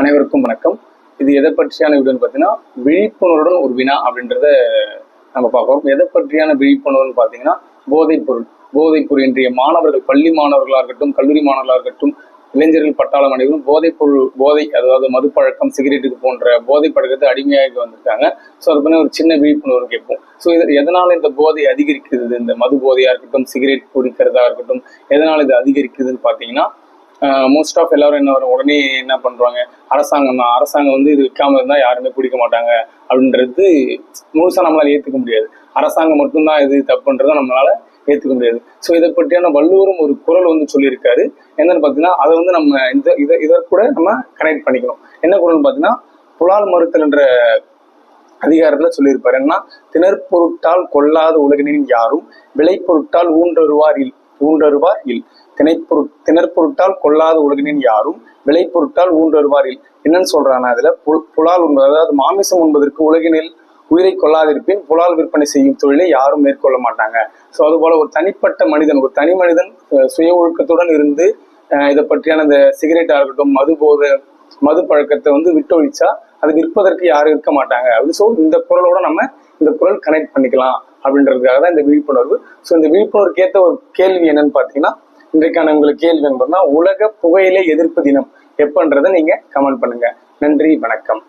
அனைவருக்கும் வணக்கம். இது எதை பற்றியான வீடியோன்னு பார்த்தீங்கன்னா விழிப்புணர்வுடன் ஒரு வினா அப்படின்றத நம்ம பார்ப்போம். எதை பற்றியான விழிப்புணர்வுன்னு பார்த்தீங்கன்னா போதைப் பொருள். போதைப் பொருள் இன்றைய மாணவர்கள் பள்ளி மாணவர்களாக இருக்கட்டும் கல்லூரி மாணவர்களாக இருக்கட்டும் இளைஞர்கள் பட்டாளம் அனைவரும் போதைப் பொருள் போதை அதாவது மதுப்பழக்கம் சிகரெட்டுக்கு போன்ற போதை பழக்கத்தை அடிமையாக வந்திருக்காங்க. ஸோ அது பண்ணி ஒரு சின்ன விழிப்புணர்வு கேட்போம். ஸோ இது எதனால இந்த போதை அதிகரிக்கிறது? இந்த மது போதையாக இருக்கட்டும் சிகரெட் குடிக்கிறதா இருக்கட்டும் எதனால இது அதிகரிக்குதுன்னு பார்த்தீங்கன்னா மோஸ்ட் ஆஃப் எல்லாரும் என்ன வரும் உடனே என்ன பண்றாங்க? அரசாங்கம் தான். அரசாங்கம் வந்து இது விற்காம இருந்தா யாருமே பிடிக்க மாட்டாங்க. அப்படின்றது முழுசா நம்மளால ஏத்துக்க முடியாது. அரசாங்கம் மட்டும்தான் இது தப்புன்றதை நம்மளால ஏத்துக்க முடியாது. ஸோ இதை பற்றியான வள்ளுவரும் ஒரு குரல் வந்து சொல்லியிருக்காரு. என்னன்னு பார்த்தீங்கன்னா அதை வந்து நம்ம இந்த இதை இதை கூட நம்ம கனெக்ட் பண்ணிக்கணும். என்ன குரல்னு பார்த்தீங்கன்னா புலால் மறுத்தல் என்ற அதிகாரத்துல சொல்லியிருப்பாரு. என்ன திணற்பொருட்டால் கொள்ளாத உலகினின் யாரும் விளை பொருட்டால் ஊன்றருவார் இல். திணைப்பொரு திணற்பொருட்டால் கொள்ளாத உலகினின் யாரும் விளை பொருட்டால் ஊன்றருவார் இல். என்னன்னு சொல்றானா அதுல? புலால் உண்பது அதாவது மாமிசம் உண்பதற்கு உலகினில் உயிரை கொள்ளாதிருப்பின் புலால் விற்பனை செய்யும் தொழிலை யாரும் மேற்கொள்ள மாட்டாங்க. ஸோ அதுபோல ஒரு தனிப்பட்ட மனிதன் ஒரு தனி மனிதன் சுய ஒழுக்கத்துடன் இருந்து அஹ், இதை பற்றியான இந்த சிகரெட்டாக இருக்கட்டும் மது போதை மது பழக்கத்தை வந்து விட்டொழிச்சா அது விற்பதற்கு யாரும் இருக்க மாட்டாங்க. அப்படின்னு ஸோ இந்த குரலோட நம்ம இந்த குரல் கனெக்ட் பண்ணிக்கலாம். அப்படின்றதுக்காக தான் இந்த விழிப்புணர்வு. ஸோ இந்த விழிப்புணர்வுக்கு ஏற்ற ஒரு கேள்வி என்னன்னு பார்த்தீங்கன்னா இன்றைக்கான உங்களுக்கு கேள்வி என்பதுனா உலக புகையிலை எதிர்ப்பு தினம் எப்பன்றதை நீங்க கமெண்ட் பண்ணுங்க. நன்றி வணக்கம்.